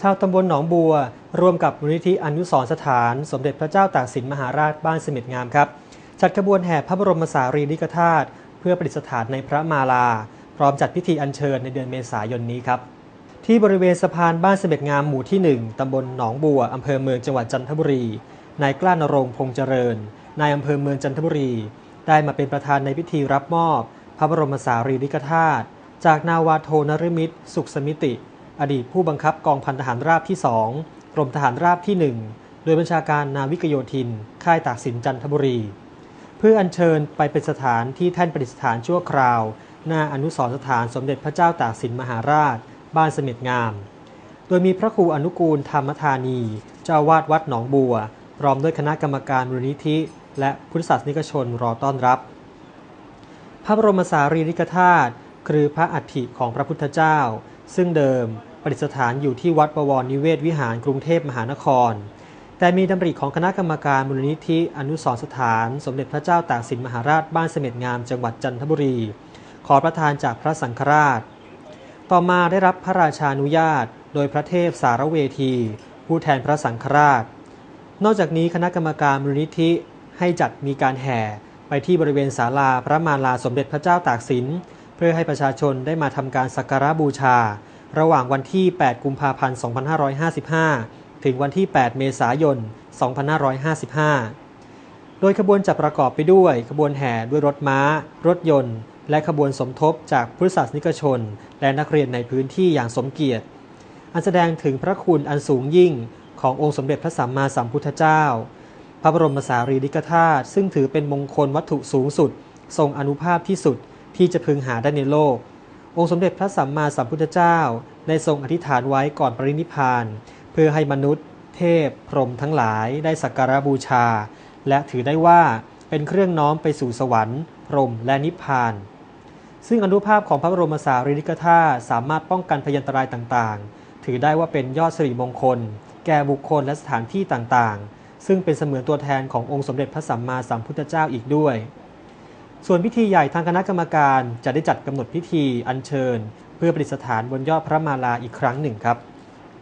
ชาวตำบลหนองบัว ร่วมกับมูลนิธิอนุสรสถาน สมเด็จพระเจ้าตากสินมหาราชบ้านเสม็ดงามครับ จัดขบวนแห่พระบรมสารีริกธาตุเพื่อประดิษฐานในพระมาลา พร้อมจัดพิธีอัญเชิญในเดือนเมษายนนี้ครับ ที่บริเวณสะพานบ้านเสม็ดงามหมู่ที่ 1 ตำบลหนองบัว อำเภอเมืองจังหวัดจันทบุรี นายกล้านรงพงษ์เจริญ นายอำเภอเมืองจันทบุรี ได้มาเป็นประธานในพิธีรับมอบ พระบรมสารีริกธาตุจากนาวาโทนฤมิตรสุขสมิติ อดีตผู้บังคับกองพันทหารราบที่ 2 กรมทหารราบที่ 1 โดยบัญชาการนาวิกโยธิน ค่ายตากสินจันทบุรี เพื่ออัญเชิญไปเป็นสถานที่แท่นประดิษฐานชั่วคราว หน้าอนุสรสถานสมเด็จพระเจ้าตากสินมหาราช บ้านเสม็ดงาม โดยมีพระครูอนุกูลธรรมธานี เจ้าวาดวัดหนองบัว พร้อมด้วยคณะกรรมการมูลนิธิ และพุทธศาสนิกชนรอต้อนรับ พระบรมสารีริกธาตุคือพระอัฐิของพระพุทธเจ้า ซึ่งเดิม ประดิษฐานอยู่ที่วัดบวรนิเวศวิหารกรุงเทพมหานคร แต่มีดำริของคณะกรรมการมูลนิธิอนุสรสถาน สมเด็จพระเจ้าตากสินมหาราชบ้านเสม็ดงามจังหวัดจันทบุรี ขอประทานจากพระสังฆราช ต่อมาได้รับพระราชานุญาต โดยพระเทพสารเวที ผู้แทนพระสังฆราช นอกจากนี้คณะกรรมการมูลนิธิให้จัดมีการแห่ไปที่บริเวณศาลาพระมาลาสมเด็จพระเจ้าตากสิน เพื่อให้ประชาชนได้มาทำการสักการะบูชา ระหว่างวันที่ 8 กุมภาพันธ์ 2555 ถึงวันที่ 8 เมษายน 2555 โดยขบวนจะประกอบไปด้วย ขบวนแห่ด้วยรถม้า รถยนต์ และขบวนสมทบจากพุทธศาสนิกชน และนักเรียนในพื้นที่อย่างสมเกียรติ อันแสดงถึงพระคุณอันสูงยิ่งขององค์สมเด็จพระสัมมาสัมพุทธเจ้า พระบรมสารีริกธาตุซึ่งถือเป็นมงคลวัตถุสูงสุด ทรงอนุภาพที่สุดที่จะพึงหาได้ในโลก องค์สมเด็จพระสัมมาสัมพุทธเจ้าได้ทรงอธิษฐานไว้ก่อนปรินิพพาน เพื่อให้มนุษย์ เทพ พรหมทั้งหลายได้สักการะบูชา และถือได้ว่าเป็นเครื่องน้อมไปสู่สวรรค์ พรหมและนิพพาน ซึ่งอนุภาพของพระบรมสารีริกธาตุสามารถป้องกันพยันตรายต่างๆ ถือได้ว่าเป็นยอดสิริมงคล แก่บุคคลและสถานที่ต่างๆ ซึ่งเป็นเสมือนตัวแทนขององค์สมเด็จพระสัมมาสัมพุทธเจ้าอีกด้วย ส่วนพิธีใหญ่ทางคณะกรรมการจะได้จัดกำหนดพิธีอัญเชิญ เพื่อประดิษฐานบนยอดพระมาลาอีกครั้งหนึ่งครับ